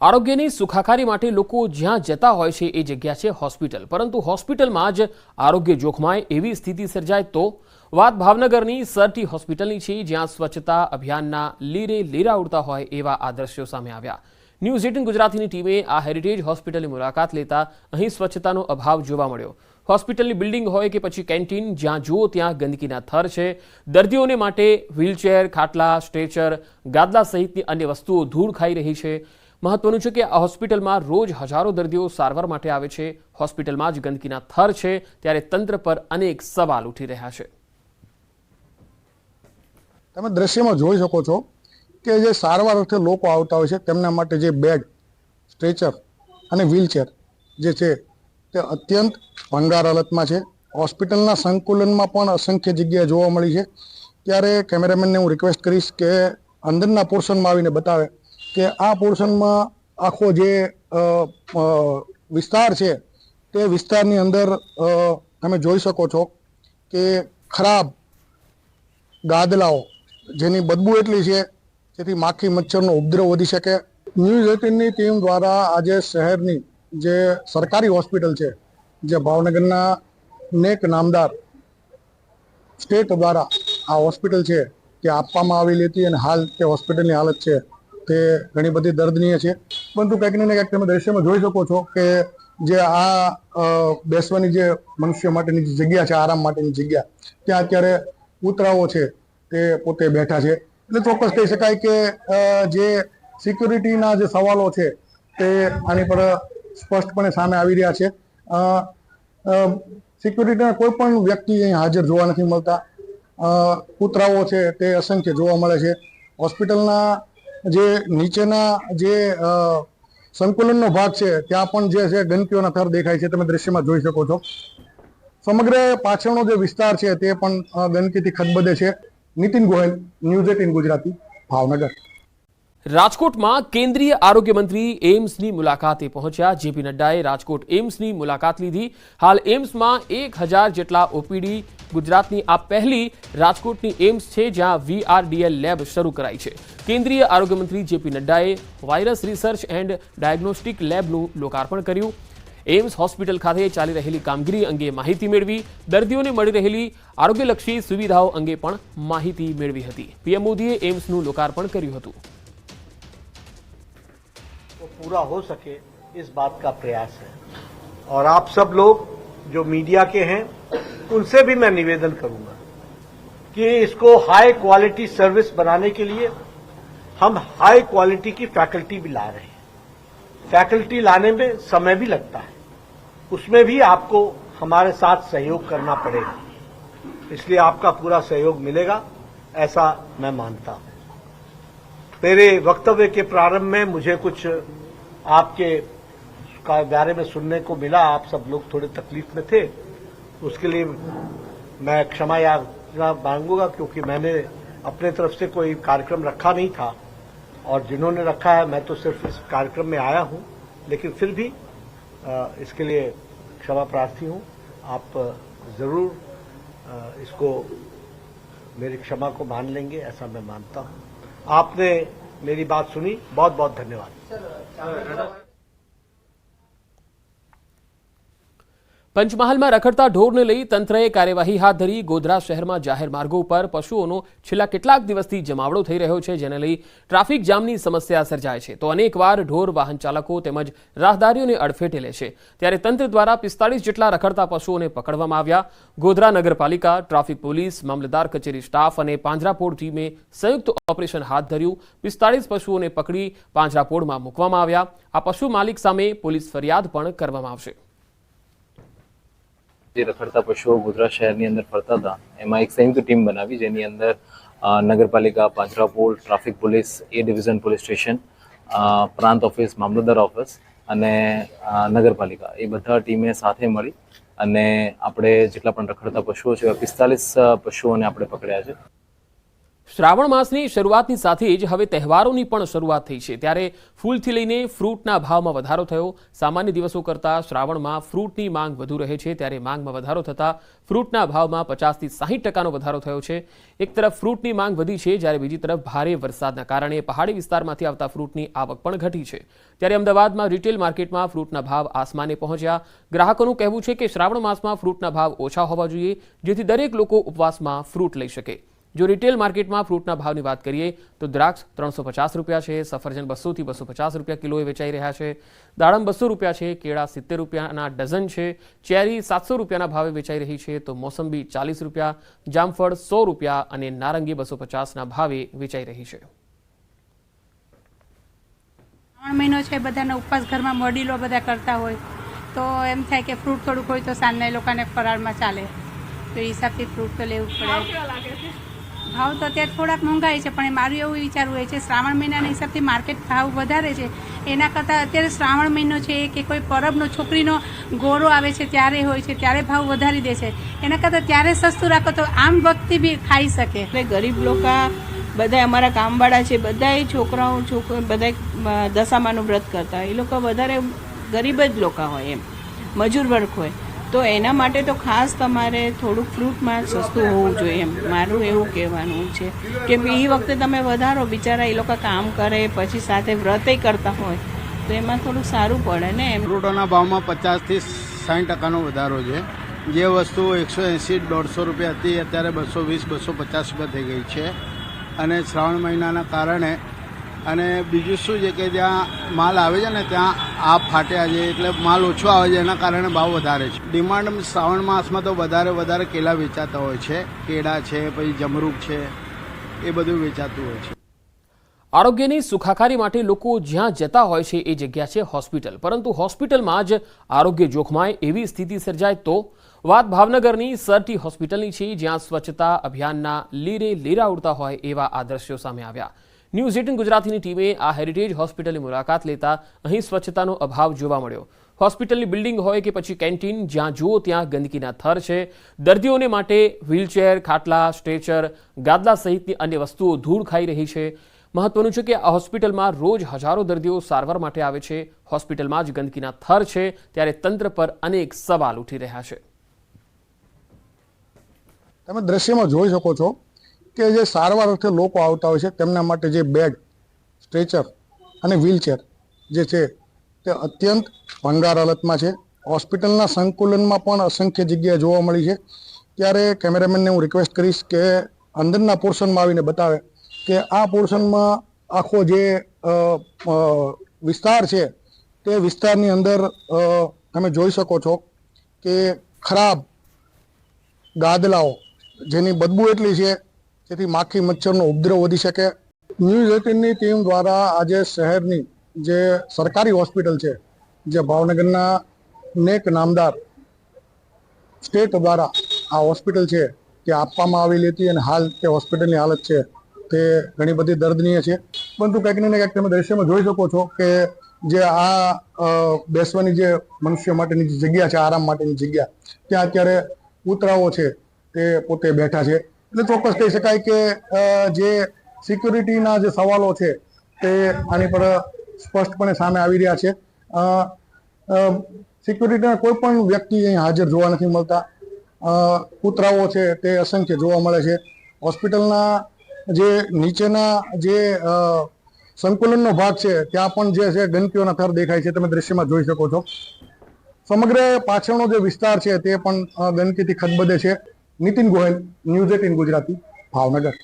આરોગ્યની સુખાકારી માટે લોકો જ્યાં જતા હોય છે એ જગ્યા છે હોસ્પિટલ. પરંતુ હોસ્પિટલમાં જ આરોગ્ય જોખમાય એવી સ્થિતિ સર્જાય તો વાત ભાવનગરની સરટી હોસ્પિટલની છે, જ્યાં સ્વચ્છતા અભિયાનના લીરે લીરા ઉડતા હોય એવા આ દ્રશ્યો સામે આવ્યા. ન્યૂઝ એટીન ગુજરાતીની ટીમે આ હેરિટેજ હોસ્પિટલની મુલાકાત લેતા અહીં સ્વચ્છતાનો અભાવ જોવા મળ્યો. હોસ્પિટલની બિલ્ડિંગ હોય કે પછી કેન્ટીન, જ્યાં જુઓ ત્યાં ગંદકીના થર છે. દર્દીઓને માટે વ્હીલચેર, ખાટલા, સ્ટ્રેચર, ગાદલા સહિતની અન્ય વસ્તુઓ ધૂળ ખાઈ રહી છે. મહત્વનું છે કે આ હોસ્પિટલમાં રોજ હજારો દર્દીઓ સારવાર માટે આવે છે. હોસ્પિટલમાં જ ગંદકીના થર છે. ત્યારે તંત્ર પર અનેક સવાલ ઉઠી રહ્યા છે. તમે દ્રશ્યમાં જોઈ શકો છો કે જે સારવાર અર્થે લોકો આવતા હોય છે, તેમના માટે જે બેડ, સ્ટ્રેચર અને વ્હીલચેર જે છે તે અત્યંત ભંગાર હાલતમાં છે. હોસ્પિટલના સંકુલનમાં પણ અસંખ્ય જગ્યા જોવા મળી છે. ત્યારે કેમેરામેનને હું રિક્વેસ્ટ કરીશ કે અંદરના પોર્શનમાં આવીને બતાવે કે આ પોર્શનમાં આખો જે વિસ્તાર છે, તે વિસ્તારની અંદર તમે જોઈ શકો છો કે ખરાબ ગાદલાઓ જેની બદબુ એટલી છે, જેથી માખી મચ્છરનો ઉપદ્રવ વધી શકે. ન્યૂઝ એટીનની ટીમ દ્વારા આજે શહેરની જે સરકારી હોસ્પિટલ છે, જે ભાવનગરના નેક નામદાર સ્ટેટ દ્વારા આ હોસ્પિટલ છે, તે આપવામાં આવેલી હતી અને હાલ તે હોસ્પિટલની હાલત છે. તે ઘણી બધી દર્દનીય છે. પરંતુ કંઈક ને કંઈક તમે દ્રશ્યમાં જોઈ શકો છો કે જે આ બેસવાની જે મનુષ્ય માટેની જે જગ્યા છે, આરામ માટેની જગ્યા, ત્યાં અત્યારે કૂતરાઓ છે તે પોતે બેઠા છે. એટલે ચોક્કસ કહી શકાય કે જે સિક્યુરિટીના જે સવાલો છે તે આની પર સ્પષ્ટપણે સામે આવી રહ્યા છે. સિક્યુરિટીના કોઈ પણ વ્યક્તિ અહીં હાજર જોવા નથી મળતા. કૂતરાઓ છે તે અસંખ્ય જોવા મળે છે. હોસ્પિટલના જે નીચેના જે સંકુલનનો ભાગ છે, ત્યાં પણ જે છે ગંદકીઓના થર દેખાય છે, તમે દ્રશ્યમાં જોઈ શકો છો. સમગ્ર પાછળનો જે વિસ્તાર છે તે પણ ગંદકીથી ખદબદે છે. Nitin Goyal news eighteen Gujarati, Bhavnagar. રાજકોટમાં કેન્દ્રીય આરોગ્ય મંત્રી એમ્સની મુલાકાતે પહોંચ્યા. જેપી નડ્ડાએ રાજકોટ એમ્સની મુલાકાત લીધી. હાલ એમ્સમાં એક હજાર જેટલા ઓપીડી ગુજરાતની આ પહેલી રાજકોટની એમ્સ છે, જ્યાં વીઆરડીએલ લેબ શરૂ કરાઈ છે. કેન્દ્રીય આરોગ્ય મંત્રી જેપી નડ્ડાએ વાયરસ રિસર્ચ એન્ડ ડાયગ્નોસ્ટિક લેબનું લોકાર્પણ કર્યું. એમ્સ હોસ્પિટલ ખાતે ચાલી રહેલી કામગીરી અંગે માહિતી મેળવી. દર્દીઓને મળી રહેલી આરોગ્યલક્ષી સુવિધાઓ અંગે પણ માહિતી મેળવી હતી. પીએમ મોદીએ એમ્સનું લોકાર્પણ કર્યું હતું. पूरा हो सके, इस बात का प्रयास है। और आप सब लोग जो मीडिया के हैं, उनसे भी मैं निवेदन करूँगा कि इसको हाई क्वालिटी सर्विस बनाने के लिए हम हाई क्वालिटी की फैकल्टी भी ला रहे हैं। फैकल्टी लाने में समय भी लगता है। उसमें भी आपको हमारे साथ सहयोग करना पड़ेगा। इसलिए आपका पूरा सहयोग मिलेगा, ऐसा मैं मानता हूँ। मेरे वक्तव्य के प्रारंभ में मुझे कुछ आपके बारे में सुनने को मिला, आप सब लोग थोड़े तकलीफ़ में थे, उसके लिए मैं क्षमा याचना मांगूँगा, क्योंकि मैंने अपने तरफ़ से कोई कार्यक्रम रखा नहीं था। और जिन्होंने रखा है, मैं तो सिर्फ़ इस कार्यक्रम में आया हूँ, लेकिन फिर भी इसके लिए क्षमा प्रार्थी हूँ। आप ज़रूर इसको मेरी क्षमा को मान लेंगे, ऐसा मैं मानता हूँ। आपने मेरी बात सुनी बहुत बहुत धन्यवाद પંચમહાલમાં રખડતા ઢોરને લઈ તંત્રએ કાર્યવાહી હાથ ધરી. ગોધરા શહેરમાં જાહેર માર્ગો ઉપર પશુઓનો છેલ્લા કેટલાક દિવસથી જમાવડો થઈ રહ્યો છે, જેને લઈ ટ્રાફિક જામની સમસ્યા સર્જાય છે. તો અનેકવાર ઢોર વાહન ચાલકો તેમજ રાહદારીઓને અડફેટે લે છે. ત્યારે તંત્ર દ્વારા પિસ્તાળીસ જેટલા રખડતા પશુઓને પકડવામાં આવ્યા. ગોધરા નગરપાલિકા, ટ્રાફિક પોલીસ, મામલતદાર કચેરી સ્ટાફ અને પાંજરાપોળ ટીમે સંયુક્ત ઓપરેશન હાથ ધર્યું. પિસ્તાળીસ પશુઓને પકડી પાંજરાપોળમાં મૂકવામાં આવ્યા. આ પશુ માલિક સામે પોલીસ ફરિયાદ પણ કરવામાં આવશે. જે રખડતા પશુઓ ગોધરા શહેરની અંદર ફરતા હતા, એમાં એક સંયુક્ત ટીમ બનાવી જેની અંદર નગરપાલિકા પાંજરાપોળ traffic police, A division, police station પ્રાંત ઓફિસ, મામલતદાર ઓફિસ અને નગરપાલિકા. એ બધા ટીમે સાથે મળી અને આપણે જેટલા પણ રખડતા પશુઓ છે, એવા પિસ્તાલીસ પશુઓને આપણે પકડ્યા છે. શ્રાવણ માસની શરૂઆતની સાથે જ હવે તહેવારોની પણ શરૂઆત થઈ છે. ત્યારે ફૂલથી લઈને ફ્રૂટના ભાવમાં વધારો થયો. સામાન્ય દિવસો કરતાં શ્રાવણમાં ફ્રૂટની માંગ વધુ રહે છે. ત્યારે માંગમાં વધારો થતાં ફ્રૂટના ભાવમાં પચાસથી સાહીઠ ટકાનો વધારો થયો છે. એક તરફ ફ્રૂટની માંગ વધી છે, જ્યારે બીજી તરફ ભારે વરસાદના કારણે પહાડી વિસ્તારમાંથી આવતા ફ્રૂટની આવક પણ ઘટી છે. ત્યારે અમદાવાદમાં રિટેલ માર્કેટમાં ફ્રૂટના ભાવ આસમાને પહોંચ્યા. ગ્રાહકોનું કહેવું છે કે શ્રાવણ માસમાં ફ્રૂટના ભાવ ઓછા હોવા જોઈએ, જેથી દરેક લોકો ઉપવાસમાં ફ્રૂટ લઈ શકે. જો રિટેલ માર્કેટમાં ફ્રૂટના ભાવની વાત કરીએ તો દ્રાક્ષ ત્રણસો પચાસ રૂપિયા છે સફરજન બસોથી બસો પચાસ રૂપિયા કિલોએ વેચાઈ રહ્યા છે. દાડમ બસો રૂપિયા છે કેળા સિત્તેર રૂપિયાના ડઝન છે. ચેરી સાતસો રૂપિયાના ભાવે વેચાઈ રહી છે તો મોસંબી ચાલીસ રૂપિયા જામફળ સો રૂપિયા અને નારંગી બસો પચાસના ભાવે વેચાઈ રહી છે. ત્રણ મહિનો છે બધાના ઉપવાસ ઘરમાં વડીલો બધા કરતા હોય. તો એમ થાય કે ફ્રૂટ થોડુંક હોય તો સાંજના એ લોકોને ફરાળમાં ચાલે. તો હિસાબથી ફ્રૂટ તો લેવું પડે. ભાવ તો અત્યારે થોડાક મોંઘાઈ છે, પણ મારું એવું વિચારવું હોય છે, શ્રાવણ મહિનાના હિસાબથી માર્કેટ ભાવ વધારે છે, એના કરતાં અત્યારે શ્રાવણ મહિનો છે કે કોઈ પરબનો, છોકરીનો ગોરો આવે છે ત્યારે હોય છે, ત્યારે ભાવ વધારી દે છે. એના કરતાં ત્યારે સસ્તું રાખો તો આમ વ્યક્તિ બી ખાઈ શકે. એટલે ગરીબ લોકો બધા અમારા કામવાળા છે, બધાય છોકરાઓ છોકરો બધા દશામાનું વ્રત કરતા હોય. એ લોકો વધારે ગરીબ જ લોકો હોય એમ. મજૂર વર્ગ હોય. તો એના માટે તો ખાસ તમારે થોડુંક ફ્રૂટમાં સસ્તું હોવું જોઈએ એમ. મારું એવું કહેવાનું છે કે એ વખતે તમે વધારો, બિચારા એ લોકો કામ કરે, પછી સાથે વ્રતે કરતા હોય, તો એમાં થોડુંક સારું પડે ને એમ. ફ્રૂટોના ભાવમાં પચાસથી સાઠ ટકાનો વધારો છે. જે વસ્તુ એકસો એંસી, દોઢસો રૂપિયા હતી, અત્યારે બસો વીસ, બસો પચાસ રૂપિયા થઈ ગઈ છે. અને શ્રાવણ મહિનાના કારણે અને બીજું શું છે કે જ્યાં માલ આવે છે ને ત્યાં આપ ફાટ્યા છે, એટલે માલ ઓછો આવે છે, એના કારણે ભાવ વધારે છે. ડિમાન્ડ શ્રાવણ માસમાં તો વધારે વધારે કેળા વેચાતા હોય છે. કેળા છે, પછી જમરૂક છે, એ બધું વેચાતું હોય છે. આરોગ્યની સુખાકારી માટે લોકો જ્યાં જતા હોય છે, એ જગ્યા છે હોસ્પિટલ. પરંતુ હોસ્પિટલમાં જ આરોગ્ય જોખમાય એવી સ્થિતિ સર્જાય તો વાત ભાવનગરની સરટી હોસ્પિટલની છે, જ્યાં સ્વચ્છતા અભિયાનના લીરે લીરા ઉડતા હોય એવા આ દ્રશ્યો સામે આવ્યા. ન્યૂઝ એટીન ગુજરાતીની ટીમે આ હેરિટેજ હોસ્પિટલની મુલાકાત લેતા અહીં સ્વચ્છતાનો અભાવ જોવા મળ્યો. હોસ્પિટલની બિલ્ડિંગ હોય કે પછી કેન્ટીન, જ્યાં જુઓ ત્યાં ગંદકીના થર છે. દર્દીઓને માટે વ્હીલચેર, ખાટલા, સ્ટ્રેચર, ગાદલા સહિતની અન્ય વસ્તુઓ ધૂળ ખાઈ રહી છે. મહત્વનું છે કે આ હોસ્પિટલમાં રોજ હજારો દર્દીઓ સારવાર માટે આવે છે. હોસ્પિટલમાં જ ગંદકીના થર છે. ત્યારે તંત્ર પર અનેક સવાલ ઉઠી રહ્યા છે. તમે દ્રશ્યમાં જોઈ શકો છો કે જે સારવાર અર્થે લોકો આવતા હોય છે, તેમના માટે જે બેડ, સ્ટ્રેચર અને વ્હીલચેર જે છે તે અત્યંત ભંગાર હાલતમાં છે. હોસ્પિટલના સંકુલનમાં પણ અસંખ્ય જગ્યાએ જોવા મળી છે. ત્યારે કેમેરામેનને હું રિક્વેસ્ટ કરીશ કે અંદરના પોર્શનમાં આવીને બતાવે કે આ પોર્શનમાં આખો જે વિસ્તાર છે તે વિસ્તારની અંદર તમે જોઈ શકો છો કે ખરાબ ગાદલાઓ જેની બદબુ એટલી છે જેથી માખી મચ્છરનો ઉપદ્રવ વધી શકે. ન્યૂઝ એટીનની ટીમ દ્વારા આજે શહેરની જે સરકારી હોસ્પિટલ છે, જે ભાવનગરના નેક નામદાર સ્ટેટ દ્વારા આ હોસ્પિટલ છે, તે આપવામાં આવેલી હતી અને હાલ તે હોસ્પિટલની હાલત છે, તે ઘણી બધી દર્દનીય છે. પરંતુ કંઈક ને કંઈક તમે દ્રશ્યમાં જોઈ શકો છો કે જે આ બેસવાની જે મનુષ્ય માટેની જે જગ્યા છે, આરામ માટેની જગ્યા, ત્યાં અત્યારે કૂતરાઓ છે, તે પોતે બેઠા છે. એટલે ચોક્કસ કહી શકાય કે જે સિક્યુરિટીના જે સવાલો છે તે આની પર સ્પષ્ટપણે સામે આવી રહ્યા છે. સિક્યુરિટીના કોઈ પણ વ્યક્તિ અહીં હાજર જોવા નથી મળતા. કૂતરાઓ છે તે અસંખ્ય જોવા મળે છે. હોસ્પિટલના જે નીચેના જે સંકુલનનો ભાગ છે, ત્યાં પણ જે છે ગંદકીઓના થર દેખાય છે, તમે દ્રશ્યમાં જોઈ શકો છો. સમગ્ર પાછળનો જે વિસ્તાર છે તે પણ ગંદકીથી ખદબદે છે. Nitin Goyal news eighteen Gujarati Bhavnagar.